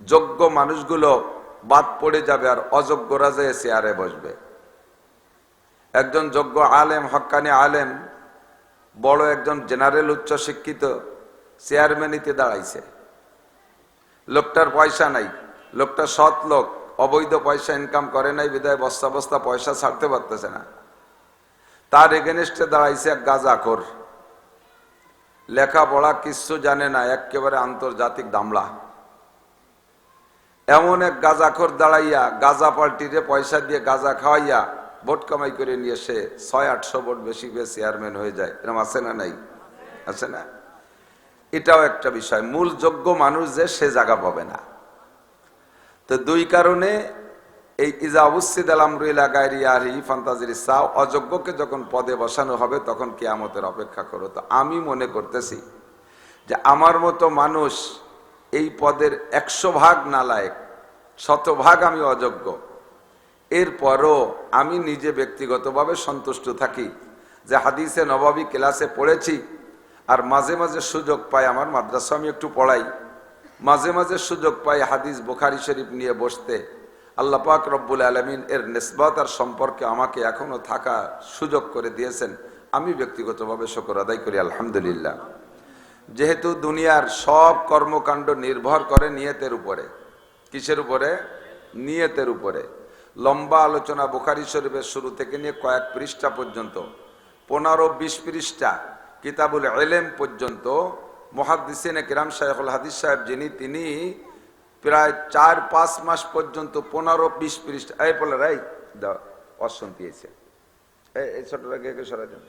যোগ্য মানুষগুলো বাদ পড়ে যাবে আর অযোগ্যরা যে চেয়ারে বসবে। একজন যোগ্য আলেম হক্কানি আলেম, বড় একজন জেনারেল, উচ্চ শিক্ষিত, চেয়ারম্যানিতে দাঁড়াইছে। লোকটার পয়সা নাই, লোকটা সৎ লোক, অবৈধ পয়সা ইনকাম করে নাই বিদায় বস্তা বস্তা পয়সা ছাড়তে পারতেছে না। তার এগেনস্টে দাঁড়াইছে এক গাজাখোর। লেখাপড়া কিচ্ছু জানে না, একেবারে আন্তর্জাতিক দামলা এমন এক গাজাখোর দাঁড়াইয়া গাজা পার্টিরে পয়সা দিয়ে গাজা খাওয়াইয়া ভোট কামাই করে নিয়ে সে ছয়, আটশো ভোট বেশি পেয়ে চেয়ারম্যান হয়ে যায়। এরকম আছে না নাই? আছে না? এটাও একটা বিষয়। মূল যোগ্য মানুষ যে সে জায়গা পাবে না। তো দুই কারণে এই ইজা উসিদ আলামরুল্লাহ গায়রি আরি ফান্তাজির সাও অযোগ্যকে যখন পদে বসানো হবে তখন কেয়ামতের অপেক্ষা করো। তো আমি মনে করতেছি যে আমার মতো মানুষ এই পদের একশো ভাগ নালায়ক, শতভাগ আমি অযোগ্য। এরপরও আমি নিজে ব্যক্তিগতভাবে সন্তুষ্ট থাকি যে হাদিসে, নবাবী ক্লাসে পড়েছি আর মাঝে মাঝে সুযোগ পাই আমার মাদ্রাসা, আমি একটু পড়াই। মাঝে মাঝে সুযোগ পাই হাদিস বোখারি শরীফ নিয়ে বসতে। আল্লাহ পাক রব্বুল আলমিন এর নেসবত আর সম্পর্কে আমাকে এখনও থাকা সুযোগ করে দিয়েছেন। আমি ব্যক্তিগতভাবে শকর আদায় করি, আলহামদুলিল্লাহ। যেহেতু দুনিয়ার সব কর্মকাণ্ড নির্ভর করে নিয়তের উপরে। কিসের উপরে? নিয়তের উপরে। লম্বা আলোচনা বুখারি শরীফের শুরু থেকে নিয়ে কয়েক পৃষ্ঠা পর্যন্ত, পনেরো বিশ পৃষ্ঠা কিতাবুল এলেম পর্যন্ত মহাদিসিনে কিরাম সাহেবুল হাদিস সাহেব যিনি, তিনি প্রায় চার পাঁচ মাস পর্যন্ত পনেরো বিশ পৃষ্ঠা, এই বলে রাই অশান্তি এসে এই ছোটটাকে দেন।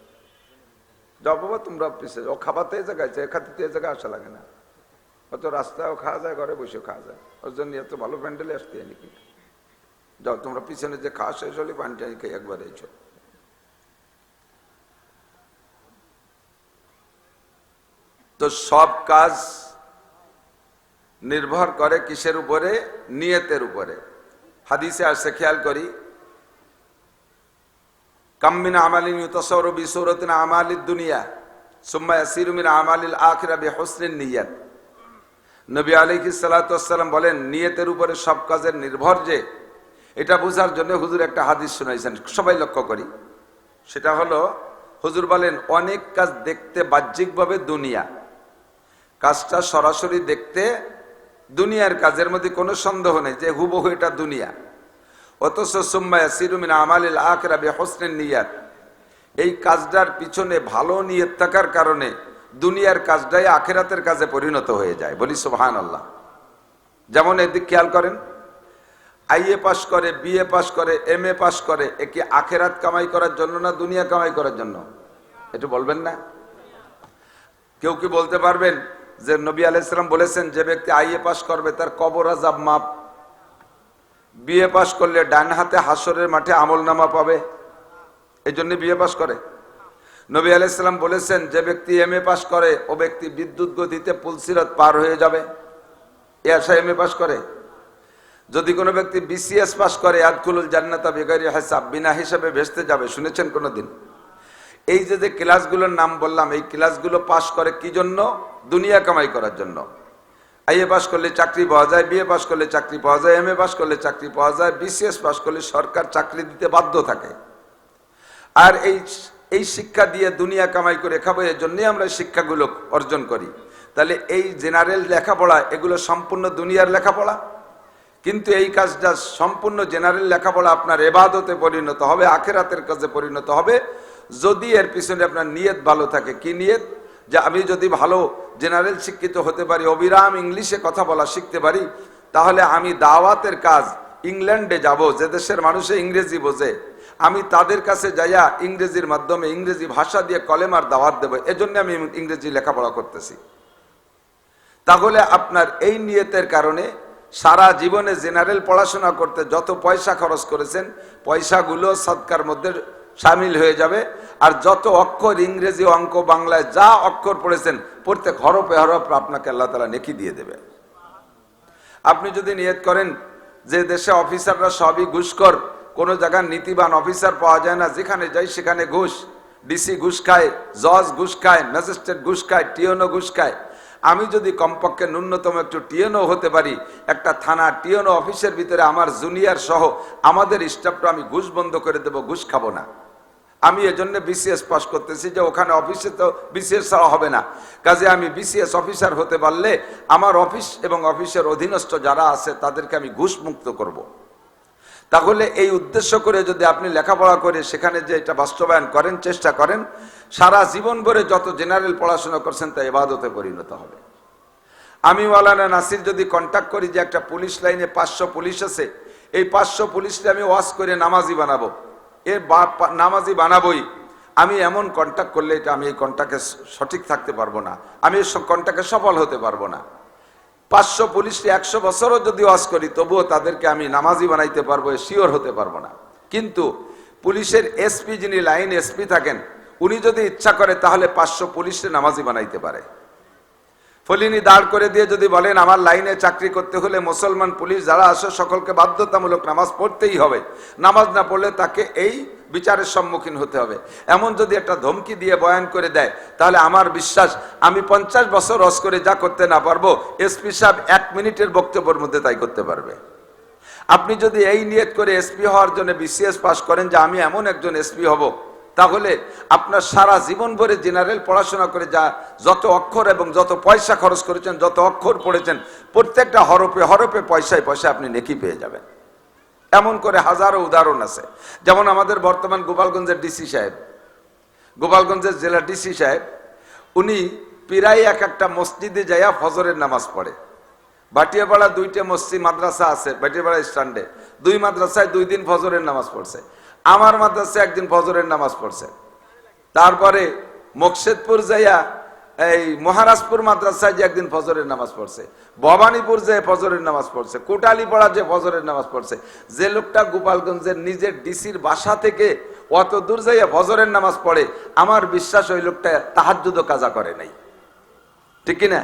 যাও বাবা, তোমরা পিছিয়ে ও খাবার তো জায়গায় থেকে এই জায়গায় আসা লাগে না। অত রাস্তায়ও খাওয়া যায়, ঘরে বসেও খাওয়া যায়। ওর জন্য এত ভালো প্যান্ডেলে আসতে নাকি? যাও, তোমরা পিছনে যে খাওয়া শেষ হলে পানিটা খেয়ে একবার এইছো তো সব কাজ নির্ভর করে কিসের উপরে? নিয়তের উপরে। হাদিসে আসছে, খেয়াল করি কাম্মিন আমালিন ইউতাসর বিসৌরতিন আমালিদ দুনিয়া সুম্মা ইয়াসিরুমিন আমালিল আখিরা বিহসনিন নিয়াত নবী আলাইহিস সালাতু ওয়াসসালাম বলেন, নিয়তের উপরে সব কাজের নির্ভর যে। এটা বোঝার জন্য হুজুর একটা হাদিস শুনাইছেন, সবাই লক্ষ্য করি। সেটা হলো, হুজুর বলেন, অনেক কাজ দেখতে বাহ্যিকভাবে দুনিয়া। কাজটা সরাসরি দেখতে দুনিয়ার কাজের মধ্যে কোনো সন্দেহ নেই যে হুবহু এটা দুনিয়া। অথচ সুম্মায়া সিরুমিন আমালিল আখরা বে নিয়াত। এই কাজটার পিছনে ভালো নিয়ত থাকার কারণে দুনিয়ার কাজটাই আখেরাতের কাজে পরিণত হয়ে যায়। বলি সুবহান আল্লাহ যেমন এদিক খেয়াল করেন আইএ পাস করে বিএ পাস করে, এম এ পাস করে, এ কি আখেরাত কামাই করার জন্য না দুনিয়া কামাই করার জন্য? একটু বলবেন না? কেউ কি বলতে পারবেন যে নবী আলাইসালাম বলেছেন, যে ব্যক্তি আইএ পাস করবে, তার কবর আজাব মাপ বিএ পাস করলে ডান হাতে হাসরের মাঠে আমল নামা পাবে। এই জন্য বিএ পাস করে। নবী আলাইসালাম বলেছেন, যে ব্যক্তি এম এ পাস করে, ও ব্যক্তি বিদ্যুৎ গতিতে পুলসিরত পার হয়ে যাবে। এ আশা এম এ পাস করে। যদি কোনো ব্যক্তি বিসিএস পাস করে আদকুলুল জান্নাতা বেগারি হাসাব, বিনা হিসাবে ভেসতে যাবে। শুনেছেন কোনোদিন? এই যে যে ক্লাসগুলোর নাম বললাম, এই ক্লাসগুলো পাশ করে কি জন্য? দুনিয়া কামাই করার জন্য। আইএ পাস করলে চাকরি পাওয়া যায় বিএ পাস করলে চাকরি পাওয়া যায় এম এ পাস করলে চাকরি পাওয়া যায় বিসিএস পাস করলে সরকার চাকরি দিতে বাধ্য থাকে। আর এই এই শিক্ষা দিয়ে দুনিয়া কামাই করে খাব, এর জন্যই আমরা শিক্ষাগুলো অর্জন করি। তাহলে এই জেনারেল লেখাপড়া, এগুলো সম্পূর্ণ দুনিয়ার লেখাপড়া? কিন্তু এই কাজটা সম্পূর্ণ জেনারেল লেখাপড়া আপনার এবাদতে পরিণত হবে, আখেরাতের কাজে পরিণত হবে। যদি এর পিছনে আপনার নিয়ত ভালো থাকে, কি নিয়ত? যে আমি যদি ভালো জেনারেল শিক্ষিত হতে পারি, অবিরাম ইংলিশে কথা বলা শিখতে পারি, তাহলে আমি দাওয়াতের কাজ ইংল্যান্ডে যাব, যে দেশের মানুষে ইংরেজি বোঝে। আমি তাদের কাছে যাইয়া ইংরেজির মাধ্যমে ইংরেজি ভাষা দিয়ে কলেমার দাওয়াত দেবো, এজন্য আমি ইংরেজি লেখাপড়া করতেছি। তাহলে আপনার এই নিয়তের কারণে সারা জীবনে জেনারেল পড়াশোনা করতে যত পয়সা খরচ করেছেন, পয়সাগুলো সৎকার মধ্যে সামিল হয়ে যাবে। আর যত অক্ষর ইংরেজি অঙ্ক বাংলায় যা অক্ষর পড়েছেন, প্রত্যেক হরফে হরফ আপনাকে আল্লাহ তালা নেকি দিয়ে দেবে। আপনি যদি নিয়ত করেন যে দেশে অফিসাররা সবই ঘুষকর কোনো জায়গার নীতিবান অফিসার পাওয়া যায় না, যেখানে যাই সেখানে ঘুষ। ডিসি ঘুষ খায়, জজ ঘুষ খায়, ম্যাজিস্ট্রেট ঘুষ খায় টিওনো ঘুষ খায়। আমি যদি কমপক্ষে ন্যূনতম একটু টিএনও হতে পারি, একটা থানা টিএনও অফিসের ভিতরে আমার জুনিয়র সহ আমাদের স্টাফটা আমি ঘুষ বন্ধ করে দেব, ঘুষ খাব না। আমি এজন্য বিসিএস পাস করতেছি যে ওখানে অফিসে তো বিসিএস ছাড়া হবে না। কাজে আমি বিসিএস অফিসার হতে পারলে আমার অফিস এবং অফিসের অধীনস্থ যারা আছে তাদেরকে আমি ঘুষ মুক্ত করব। তাহলে এই উদ্দেশ্য করে যদি আপনি লেখাপড়া করে সেখানে যে এটা বাস্তবায়ন করেন, চেষ্টা করেন, সারা জীবন ভরে যত জেনারেল পড়াশোনা করছেন তা এবাদতে পরিণত হবে। আমি ওয়ালানা নাসির যদি কন্ট্যাক্ট করি যে একটা পুলিশ লাইনে পাঁচশো পুলিশ আছে, এই পাঁচশো পুলিশকে আমি ওয়াশ করে নামাজি বানাবো। এর নামাজি বানাবোই। আমি এমন কন্ট্যাক্ট করলে এটা আমি এই কন্ট্যাক্টে সঠিক থাকতে পারব না। আমি এই কন্ট্যাক্টে সফল হতে পারব না। পাঁচশো পুলিশকে একশো বছরও যদি ওয়াজ করি, তবুও তাদেরকে আমি নামাজি বানাইতে পারব শিওর হতে পারব না। কিন্তু পুলিশের এসপি যিনি লাইন এসপি থাকেন, উনি যদি ইচ্ছা করে, তাহলে পাঁচশো পুলিশে নামাজি বানাইতে পারে। ফলিনি দাঁড় করে দিয়ে যদি বলেন, আমার লাইনে চাকরি করতে হলে মুসলমান পুলিশ যারা আসে, সকলকে বাধ্যতামূলক নামাজ পড়তেই হবে। নামাজ না পড়লে তাকে এই বিচারের সম্মুখীন হতে হবে। এমন যদি একটা ধমকি দিয়ে বয়ান করে দেয়, তাহলে আমার বিশ্বাস, আমি পঞ্চাশ বছর রস করে যা করতে না পারব এসপি সাহেব এক মিনিটের বক্তব্যের মধ্যে তাই করতে পারবে। আপনি যদি এই নিয়ত করে এসপি হওয়ার জন্য বিসিএস পাস করেন যে, আমি এমন একজন এসপি হব তাহলে আপনার সারা জীবন ভরে জেনারেল পড়াশোনা করে যা যত অক্ষর এবং যত পয়সা খরচ করেছেন, যত অক্ষর পড়েছেন, প্রত্যেকটা হরপে হরপে পয়সায় পয়সা আপনি নেকি পেয়ে যাবেন। এমন করে হাজারো উদাহরণ আছে। যেমন আমাদের বর্তমান গোপালগঞ্জের ডিসি সাহেব। গোপালগঞ্জের জেলা ডিসি সাহেব, উনি প্রায় এক একটা মসজিদে যাইয়া ফজরের নামাজ পড়ে। ভাটিয়াপাড়া দুইটা মসজিদ, মাদ্রাসা আছে ভাটিয়াপাড়া স্ট্যান্ডে দুই মাদ্রাসায় দুই দিন ফজরের নামাজ পড়ছে। আমার মাদ্রাসায় একদিন ফজরের নামাজ পড়ছে। তারপরে মকসেদপুর যাইয়া এই মহারাজপুর মাদ্রাসায় যে একদিন ফজরের নামাজ পড়ছে, ভবানীপুর যে ফজরের নামাজ পড়ছে, কোটালীপাড়া যে ফজরের নামাজ পড়ছে, যে লোকটা গোপালগঞ্জের নিজের ডিসির বাসা থেকে অত দূর যাইয়া ফজরের নামাজ পড়ে, আমার বিশ্বাস ওই লোকটা তাহাজুদও কাজা করে নাই। ঠিক কিনা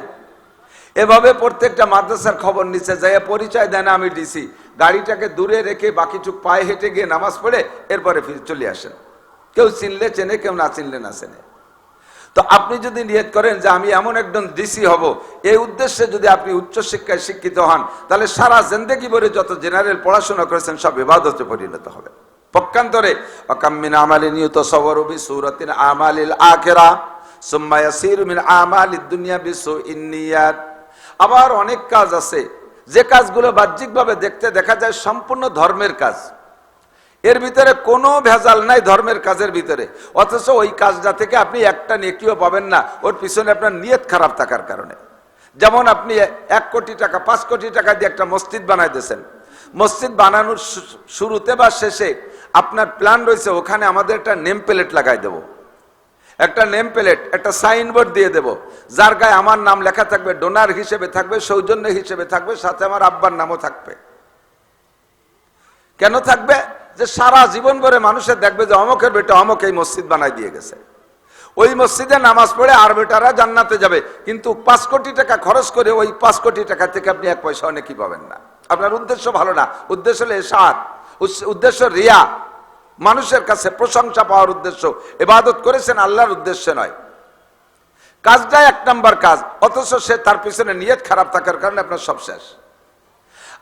এভাবে প্রত্যেকটা মাদ্রাসার খবর নিচ্ছে যাইয়া পরিচয় দেয় না আমি ডিসি গাড়িটাকে দূরে রেখে বাকি চুক পায়ে হেঁটে গিয়ে নামাজ পড়ে এরপরে ফিরে চলে আসেন। কেউ চিনলে চেনে, কেউ না চিনলে না চেনে। তো আপনি যদি নিয়ত করেন যে আমি এমন একজন ডিসি হব, এই উদ্দেশ্যে যদি আপনি উচ্চশিক্ষায় শিক্ষিত হন, তাহলে সারা জেন্দেগি ভরে যত জেনারেল পড়াশোনা করেছেন, সব বিবাদতে পরিণত হবে। পক্ষান্তরে অকাম্মিন আমালি নিয়ত সবরবি সুরতিন আমালিল আখেরা, সুম্মা ইয়াসিরু মিন আমালিদ দুনিয়া বিশ্ব ইন্নিয়াত। আবার অনেক কাজ আছে। যে কাজগুলো বাহ্যিকভাবে দেখতে দেখা যায় সম্পূর্ণ ধর্মের কাজ। এর ভিতরে কোনো ভেজাল নাই ধর্মের কাজের ভিতরে। অথচ ওই কাজটা থেকে আপনি একটা নেকিও পাবেন না, ওর পিছনে আপনার নিয়ত খারাপ থাকার কারণে। যেমন আপনি এক কোটি টাকা, পাঁচ কোটি টাকা দিয়ে একটা মসজিদ বানাই দিয়েছেন। মসজিদ বানানোর শুরুতে বা শেষে আপনার প্ল্যান রয়েছে, ওখানে আমাদের একটা নেম প্লেট লাগাই দেবো। একটা নেম প্লেট একটা সাইনবোর্ড দিয়ে দেব। যার গায়ে আমার নাম লেখা থাকবে ডোনার হিসেবে থাকবে, সৌজন্য হিসেবে থাকবে, সাথে আমার আব্বার নামও থাকবে। কেন থাকবে? যে সারা জীবন ভরে মানুষের দেখবে যে অমকের বেটা অমক এই মসজিদ বানাই দিয়ে গেছে। ওই মসজিদে নামাজ পড়ে আর বেটারা জান্নাতে যাবে। কিন্তু পাঁচ কোটি টাকা খরচ করে ওই পাঁচ কোটি টাকা থেকে আপনি এক পয়সা অনেকই পাবেন না। আপনার উদ্দেশ্য ভালো না। উদ্দেশ্য হলো এসাদ উদ্দেশ্য রিয়া। মানুষের কাছে প্রশংসা পাওয়ার উদ্দেশ্য এবাদত করেছেন আল্লাহর উদ্দেশ্যে নয়। কাজটা এক নাম্বার কাজ, অথচ সে তার পিছনে নিয়ত খারাপ থাকার কারণে আপনার সব শেষ।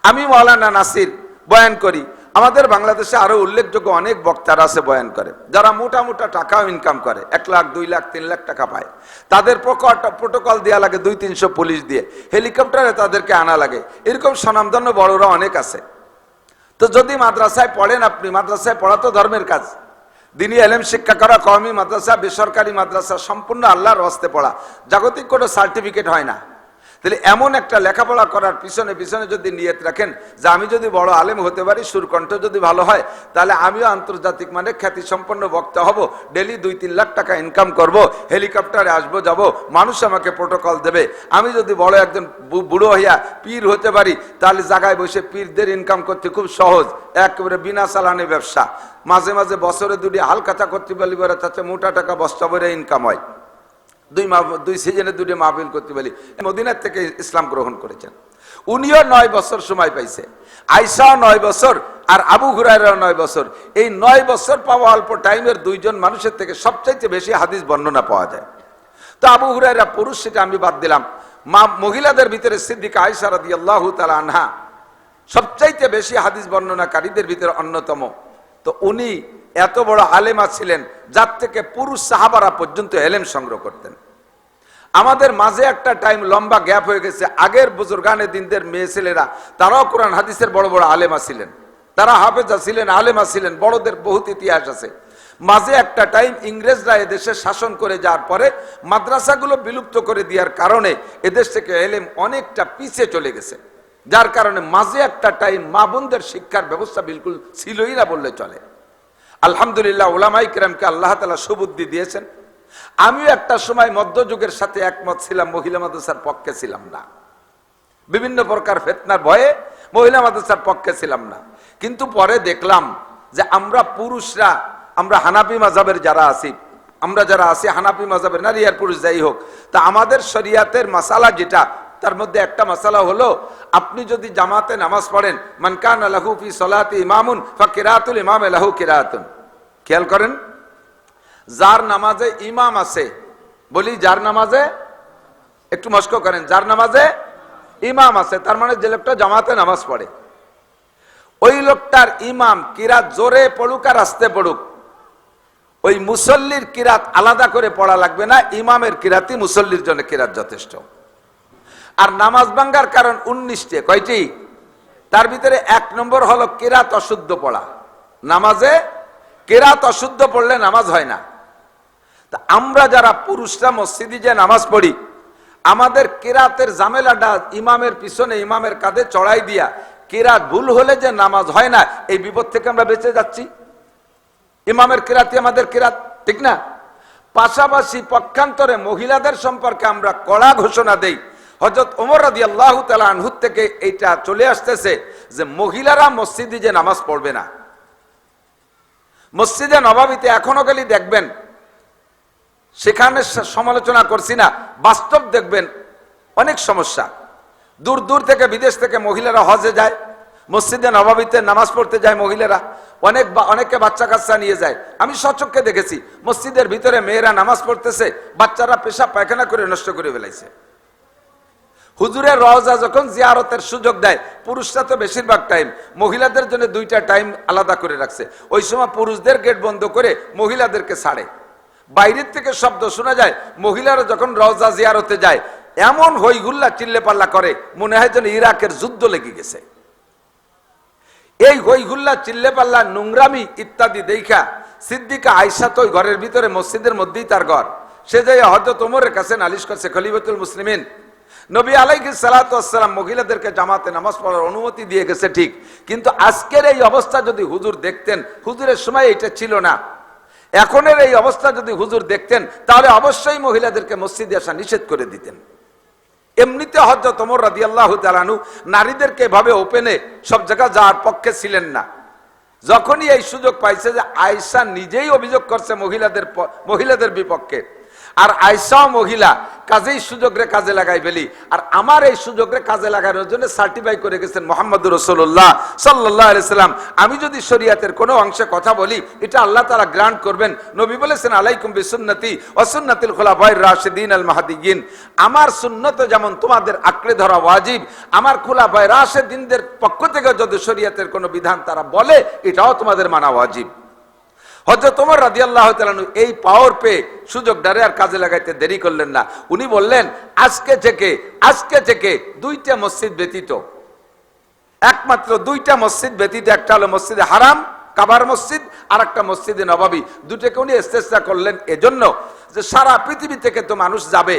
আমি মৌলানা নাসির বয়ান করি, আমাদের বাংলাদেশে আরও উল্লেখযোগ্য অনেক বক্তারা আছে বয়ান করে, যারা মোটা মোটা টাকাও ইনকাম করে, এক লাখ, দুই লাখ, তিন লাখ টাকা পায়। তাদের প্রোটোকল দেওয়া লাগে দুই, তিনশো পুলিশ দিয়ে, হেলিকপ্টারে তাদেরকে আনা লাগে। এরকম স্বনামধন্য বড়রা অনেক আছে। তো যদি মাদ্রাসায় পড়েন আপনি, মাদ্রাসায় পড়া তো ধর্মের কাজ। দিনই এলেম শিক্ষা করা কওমি মাদ্রাসা, বেসরকারি মাদ্রাসা, সম্পূর্ণ আল্লাহর হস্তে পড়া। জাগতিক কোনো সার্টিফিকেট হয় না। তাহলে এমন একটা লেখাপড়া করার পিছনে পিছনে যদি নিয়ত রাখেন যে আমি যদি বড় আলেম হতে পারি, সুরকণ্ঠ যদি ভালো হয়, তাহলে আমিও আন্তর্জাতিক মানে খ্যাতি সম্পন্ন বক্তা হব, ডেলি দুই তিন লাখ টাকা ইনকাম করব, হেলিকপ্টারে আসব, যাব, মানুষ আমাকে প্রোটোকল দেবে। আমি যদি বড় একজন বুড়ো হইয়া পীর হতে পারি, তাহলে জায়গায় বসে পীরদের ইনকাম করতে খুব সহজ, একেবারে বিনা চালানি ব্যবসা। মাঝে মাঝে বছরে দুটি হালকাতা করতে পারলি বলে তাতে মোটা টাকা বস্তা ভরে ইনকাম হয়। দুই দুই সিজনে দুটি মাহফিল করতে পারি। মদিনার থেকে ইসলাম গ্রহণ করেছেন। উনিও নয় বছর সময় পাইছে। আইসাও নয় বছর আর আবু হুরাইরাও নয় বছর। এই নয় বছর পাওয়া অল্প টাইমের দুইজন মানুষের থেকে সবচাইতে বেশি হাদিস বর্ণনা পাওয়া যায়। তো আবু হুরাইরা পুরুষ সেটা আমি বাদ দিলাম। মা, মহিলাদের ভিতরে সিদ্দিকা আয়সা রাদি আল্লাহ তালা আনহা সবচাইতে বেশি হাদিস বর্ণনাকারীদের ভিতরে অন্যতম। তো উনি এত বড় আলেমা ছিলেন যার থেকে পুরুষ সাহাবারা পর্যন্ত এলেম সংগ্রহ করতেন। আমাদের মাঝে একটা টাইম লম্বা গ্যাপ হয়ে গেছে। আগের বুজুর্গানে দিনদের মেয়ে ছেলেরা, তারাও কোরআন হাদিসের বড় বড় আলেমা ছিলেন। তারা হাফেজা ছিলেন, আলেমা ছিলেন, বড়দের বহুত ইতিহাস আছে। মাঝে একটা টাইম ইংরেজরা এদেশে শাসন করে যাওয়ার পরে মাদ্রাসাগুলো বিলুপ্ত করে দেওয়ার কারণে এদেশ থেকে এলেম অনেকটা পিছিয়ে চলে গেছে। যার কারণে মাঝে একটা টাইম মা বোনদের শিক্ষার ব্যবস্থা বিলকুল ছিলই না বললে চলে। আলহামদুলিল্লাহ ওলামাই কিরামকে আল্লাহ তালা সুবুদ্ধি দিয়েছেন। আমিও একটা সময় মধ্যযুগের সাথে একমত ছিলাম, মহিলা মাদ্রাসার পক্ষে ছিলাম না। বিভিন্ন প্রকার ফেতনার ভয়ে মহিলা মাদ্রাসার পক্ষে ছিলাম না। কিন্তু পরে দেখলাম যে আমরা পুরুষরা, আমরা হানাপি মাজাবের যারা আছি, আমরা যারা আছি হানাপি মাজাবের নারী আর পুরুষ যাই হোক, তা আমাদের শরিয়াতের মাসালা যেটা তার মধ্যে একটা মাসালা হলো, আপনি যদি জামাতে নামাজ পড়েন মানকান সলাতি ইমামুন ইমাম কিরাতুন। খেয়াল করেন? যার নামাজে ইমাম আছে, বলি যার নামাজে? একটু মস্ক করেন, যার নামাজে ইমাম আছে, তার মানে যে লোকটা জামাতে নামাজ পড়ে। ওই লোকটার ইমাম কিরাত জোরে পড়ুক আর আসতে পড়ুক। ওই মুসল্লির কিরাত আলাদা করে পড়া লাগবে না, ইমামের কিরাতই মুসল্লির জন্য কিরাত যথেষ্ট। আর নামাজ ভাঙ্গার কারণ উনিশটে, কয়টি? তার ভিতরে এক নম্বর হলো কেরাত অশুদ্ধ পড়া। নামাজে কেরাত অশুদ্ধ পড়লে নামাজ হয় না। তা আমরা যারা পুরুষরা মসজিদে যে নামাজ পড়ি, আমাদের কেরাতের জামেলাটা ইমামের পিছনে, ইমামের কাঁধে চড়াই দিয়া কেরাত ভুল হলে যে নামাজ হয় না, এই বিপদ থেকে আমরা বেঁচে যাচ্ছি। ইমামের কেরাতি আমাদের কেরাত, ঠিক না? পাশাপাশি পক্ষান্তরে মহিলাদের সম্পর্কে আমরা কড়া ঘোষণা দেই। হজরত ওমর রাদি আল্লাহ আনহুর থেকে এইটা চলে আসতেছে যে মহিলারা মসজিদে যে নামাজ পড়বে না। মসজিদে নবাবিতে এখনও গেলে দেখবেন, সেখানে সমালোচনা করছি না, বাস্তব দেখবেন অনেক সমস্যা। দূর দূর থেকে বিদেশ থেকে মহিলারা হজে যায়, মসজিদে নবাবিতে নামাজ পড়তে যায় মহিলারা, অনেক অনেকে বাচ্চা কাচ্চা নিয়ে যায়। আমি সচক্ষে দেখেছি, মসজিদের ভিতরে মেয়েরা নামাজ পড়তেছে, বাচ্চারা পেশা পায়খানা করে নষ্ট করে ফেলাইছে। হুজুরের রওজা যখন জিয়ারতের সুযোগ দেয়, পুরুষরা তো বেশিরভাগ টাইম মহিলাদের জন্য দুইটা টাইম আলাদা করে রাখছে। ওই সময় পুরুষদের গেট বন্ধ করে মহিলাদেরকে ছাড়ে। বাইরের থেকে শব্দ শোনা যায়, মহিলারা যখন রওজা জিয়ারতে যায়, এমন হইগুল্লা চিল্লে পাল্লা করে, মনে হয় যেন ইরাকের যুদ্ধ লেগে গেছে। এই হইগুল্লা চিল্লে পাল্লা নোংরামি ইত্যাদি দেখা সিদ্দিকা আয়সা তো ঘরের ভিতরে মসজিদের মধ্যেই তার ঘর। সে যাই হজরত ওমরের কাছে নালিশ করছে, খলিফতুল মুসলিমিন নবী আলাইকি সালাতাম মহিলাদেরকে জামাতে নামাজ পড়ার অনুমতি দিয়ে গেছে, ঠিক। কিন্তু আজকের এই অবস্থা যদি হুজুর দেখতেন, হুজুরের সময় এটা ছিল না। এখনের এই অবস্থা যদি হুজুর দেখতেন, তাহলে অবশ্যই মহিলাদেরকে মসজিদে আসা নিষেধ করে দিতেন। এমনিতে হজরত ওমর রাদি আল্লাহ তালানু নারীদেরকে এভাবে ওপেনে সব জায়গা যাওয়ার পক্ষে ছিলেন না। যখনই এই সুযোগ পাইছে যে আয়সা নিজেই অভিযোগ করছে মহিলাদের মহিলাদের বিপক্ষে। আর আয়সাও মহিলা, কাজেই সুযোগরে কাজে লাগাই ফেলি। আর আমার এই সুযোগরে কাজে লাগানোর জন্য সার্টিফাই করে গেছেন মোহাম্মদ রসোল্লাহ সাল্লাহ আলাইসাল্লাম আমি যদি শরিয়াতের কোনো অংশে কথা বলি, এটা আল্লাহ তারা গ্রান্ট করবেন। নবী বলেছেন, আলাইকুম বিসুন্নতি অসুন্নতিল খোলা ভয় রাশেদিন আল মাহাদিগিন আমার সুন্নত যেমন তোমাদের আঁকড়ে ধরা ওয়াজিব, আমার খোলা ভয় রাশেদিনদের পক্ষ থেকে যদি শরিয়াতের কোনো বিধান তারা বলে, এটাও তোমাদের মানা ওয়াজিব। হজরত তোমার রাজি আল্লাহ এই পাওয়ার পেয়ে সুযোগ ডারে আর কাজে লাগাইতে দেরি করলেন না। উনি বললেন, আজকে থেকে আজকে থেকে দুইটা মসজিদ ব্যতীত। একমাত্র দুইটা মসজিদ ব্যতীত, একটা হলো মসজিদে হারাম, কাবার মসজিদ, আর একটা মসজিদে নবাবী। দুটোকে উনি চেষ্টা করলেন এজন্য যে সারা পৃথিবী থেকে তো মানুষ যাবে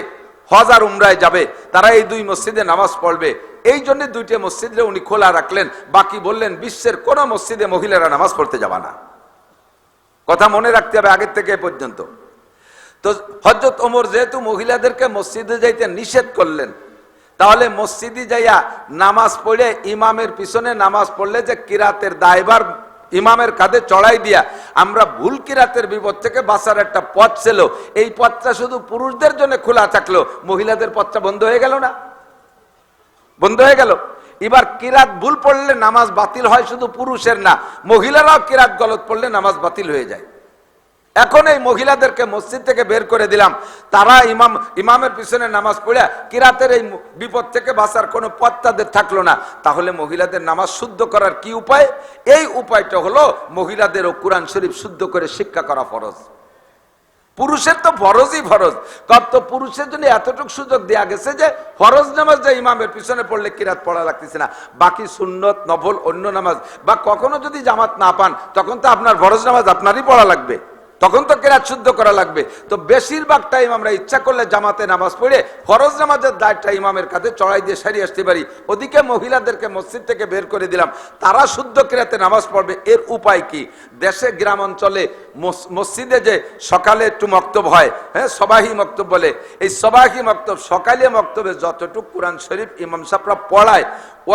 হজার উমরায় যাবে, তারা এই দুই মসজিদে নামাজ পড়বে। এই জন্য দুইটা মসজিদে উনি খোলা রাখলেন। বাকি বললেন, বিশ্বের কোন মসজিদে মহিলারা নামাজ পড়তে যাবা না। কথা মনে রাখতে হবে আগের থেকে পর্যন্ত। তো হজরত ওমর যেহেতু মহিলাদেরকে মসজিদে যাইতে নিষেধ করলেন, তাহলে মসজিদে যাইয়া নামাজ পড়ে ইমামের পিছনে নামাজ পড়লে যে কিরাতের দায়বার ইমামের কাঁধে চড়াই দিয়া আমরা ভুল কিরাতের বিপদ থেকে বাঁচার একটা পথ ছিল, এই পথটা শুধু পুরুষদের জন্য খোলা থাকল, মহিলাদের পথটা বন্ধ হয়ে গেল না। বন্ধ হয়ে গেল। এবার কিরাত ভুল পড়লে নামাজ বাতিল হয়, শুধু পুরুষের না, মহিলারাও কিরাত গলত পড়লে নামাজ বাতিল হয়ে যায়। এখন এই মহিলাদেরকে মসজিদ থেকে বের করে দিলাম। তারা ইমাম, ইমামের পিছনে নামাজ পড়ে, কিরাতের এই বিপদ থেকে বাঁচার কোনো পথ তাদের থাকল না। তাহলে মহিলাদের নামাজ শুদ্ধ করার কি উপায়? এই উপায়টা হলো মহিলাদেরও কোরআন শরীফ শুদ্ধ করে শিক্ষা করা ফরজ। পুরুষের তো ফরজই ফরজ। কত পুরুষের জন্য এতটুকু সুযোগ দেওয়া গেছে যে ফরজ নামাজ যে ইমামের পিছনে পড়লে কিরাত পড়া লাগতেছে না। বাকি সুন্নত, নফল, অন্য নামাজ বা কখনো যদি জামাত না পান, তখন তো আপনার ফরজ নামাজ আপনারই পড়া লাগবে। তখন তো কেরাত শুদ্ধ করা লাগবে। তো বেশিরভাগ টাইম আমরা ইচ্ছা করলে জামাতে নামাজ পড়ে, ফরজ নামাজের দায়টা ইমামের কাছে চড়াই দিয়ে সারিয়ে আসতে পারি। ওদিকে মহিলাদেরকে মসজিদ থেকে বের করে দিলাম। তারা শুদ্ধ কেরাতে নামাজ পড়বে, এর উপায় কি? দেশে গ্রাম অঞ্চলে মসজিদে যে সকালে একটু মক্তব হয় হ্যাঁ সবাহি মক্তব বলে, এই সবাহি মক্তব, সকালে মক্তবে যতটুক কোরআন শরীফ ইমাম সাহরা পড়ায়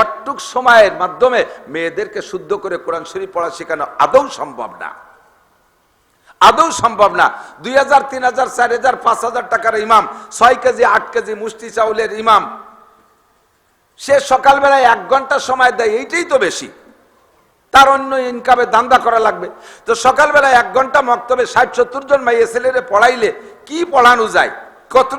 অটুক সময়ের মাধ্যমে মেয়েদেরকে শুদ্ধ করে কোরআন শরীফ পড়া শেখানো আদৌ সম্ভব না। আদৌ সম্ভব না। দুই হাজার, তিন হাজার, চার হাজার, পাঁচ হাজার টাকার ইমাম, ছয় কেজি, আট কেজি মুষ্টি চাউলের ইমাম। সে সকালবেলায় এক ঘণ্টা সময় দেয়, এইটাই তো বেশি। তার অন্য ইনকামে দান্দা করা লাগবে। তো সকালবেলায় এক ঘণ্টা মক্তবে ষাট, সত্তর জন মাইয়ে ছেলেরে পড়াইলে কি পড়ানো যায়? কত